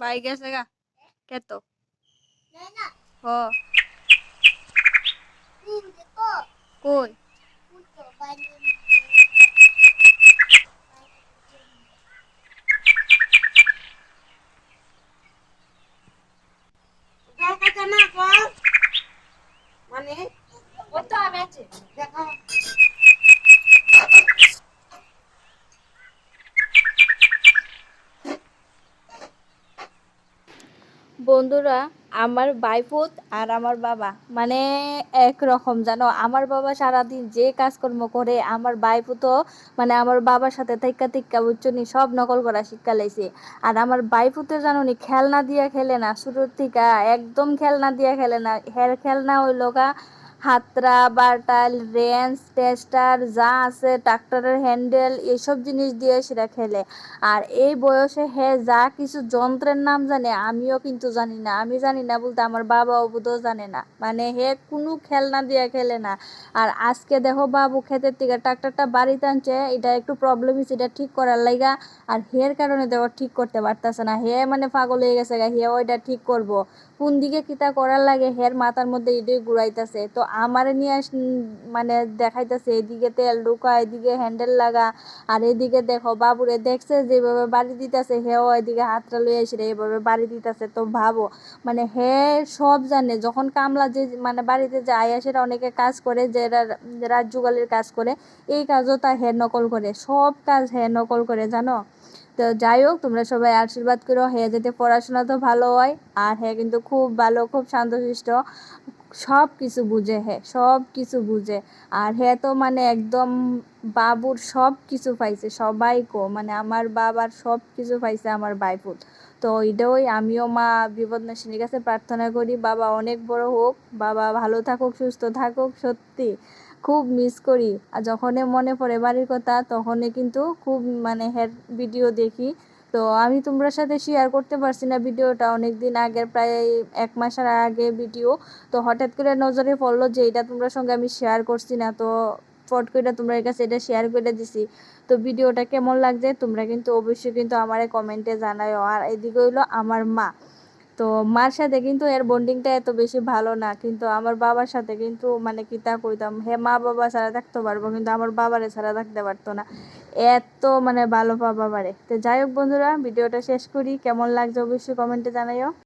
By গেছে গা কেত হ কই দেখাতে না কর মানে ওই তো আমি আছি দেখা বন্ধুরা, আমার বাইপুত আর আমার বাবা মানে একরকম, জানো? আমার বাবা সারাদিন যে কাজকর্ম করে, আমার বাইফুতও মানে আমার বাবার সাথে থেকে থেকে উচ্চনি সব নকল করা শিক্ষা লাইছে। আর আমার বাইপুতে জানো নি খেলনা দিয়া খেলে না, শুরুর থেকে একদম খেলনা দিয়া খেলে না হের খেলনা ওই গা হাতরা, বাটাল রেঞ্চ টেস্টার, যা আছে, ট্রাক্টরের হ্যান্ডেল, এসব জিনিস দিয়ে সেটা খেলে। আর এই বয়সে হে, যা কিছু যন্ত্রের নাম জানে, আমিও কিন্তু জানি না। আমি জানি না বলতে আমার বাবা অবুধও জানে না। মানে হে, কোনো খেলনা দিয়ে খেলে না। আর আজকে দেখো, বাবু ক্ষেতের থেকে ট্রাক্টরটা বাড়িতে আনছে, এটা একটু প্রবলেম হয়েছে এটা ঠিক করার লাইগা। আর হের কারণে দেখো, ঠিক করতে পারতেছে না। হে মানে পাগল হয়ে গেছে গা, হে, ওইটা ঠিক করব। কোন দিকে কিতা করার লাগে, হের মাথার মধ্যে এটাই ঘুরাইতেছে। তো আমারে নিয়ে আস মানে দেখাইতেছে, এদিকে তেল ঢুকা, এদিকে হ্যান্ডেল লাগা, আর এদিকে দেখো বাবুরে দেখছে যেভাবে বাড়ি দিতেছে, হেও এদিকে হাতটা লয়ে এসে এইভাবে বাড়ি দিতেছে, তো ভাবো। মানে হে সব জানে, যখন কামলা যে মানে বাড়িতে যায় সেটা অনেকে কাজ করে, যে রাত যুগালের কাজ করে, এই কাজও তা হে নকল করে, সব কাজ হে নকল করে, জানো? তো যাই হোক, তোমরা সবাই আশীর্বাদ করো, হে যাতে পড়াশোনা তো ভালো হয়, আর হে কিন্তু খুব ভালো, খুব শান্তশিষ্ট সব কিছু বুঝে হে সব কিছু বুঝে। আর হে তো মানে একদম বাবুর সব কিছু পাইছে, সবাই কো মানে আমার বাবার সব কিছু পাইছে আমার বাইপুত তো এটাই আমিও মা বিপদনাশিনীর কাছে প্রার্থনা করি, বাবা অনেক বড় হোক, বাবা ভালো থাকুক, সুস্থ থাকুক, সত্যি খুব মিস করি। আর যখনই মনে পড়ে বাড়ির কথা, তখনই কিন্তু খুব মানে হের ভিডিও দেখি। তো আমি তোমরা সাথে শেয়ার করতে পারছি না ভিডিওটা। অনেক দিন আগের, প্রায় এক মাসের আগে ভিডিও তো হঠাৎ করে নজরে পড়ল যে এটা তোমরা সঙ্গে আমি শেয়ার করছি না। তো ফট করে তোমরা কাছে এটা শেয়ার করে দিছি। তো ভিডিওটা কেমন লাগছে তোমরা কিন্তু অবশ্যই কিন্তু আমার কমেন্টে জানাও আর এদিকে হইল আমার মা। তো মার সাথে কিন্তু এর বন্ডিংটা এত বেশি ভালো না। কিন্তু আমার বাবার সাথে কিন্তু মানে কি তা কইতাম, হে মা বাবা ছাড়া থাকতে পারব, কিন্তু আমার বাবারে ছাড়া থাকতে পারতো না। এত মানে ভালো পাবা পারে তো যাই হোক বন্ধুরা, ভিডিওটা শেষ করি। কেমন লাগছে অবশ্যই কমেন্টে জানাইও।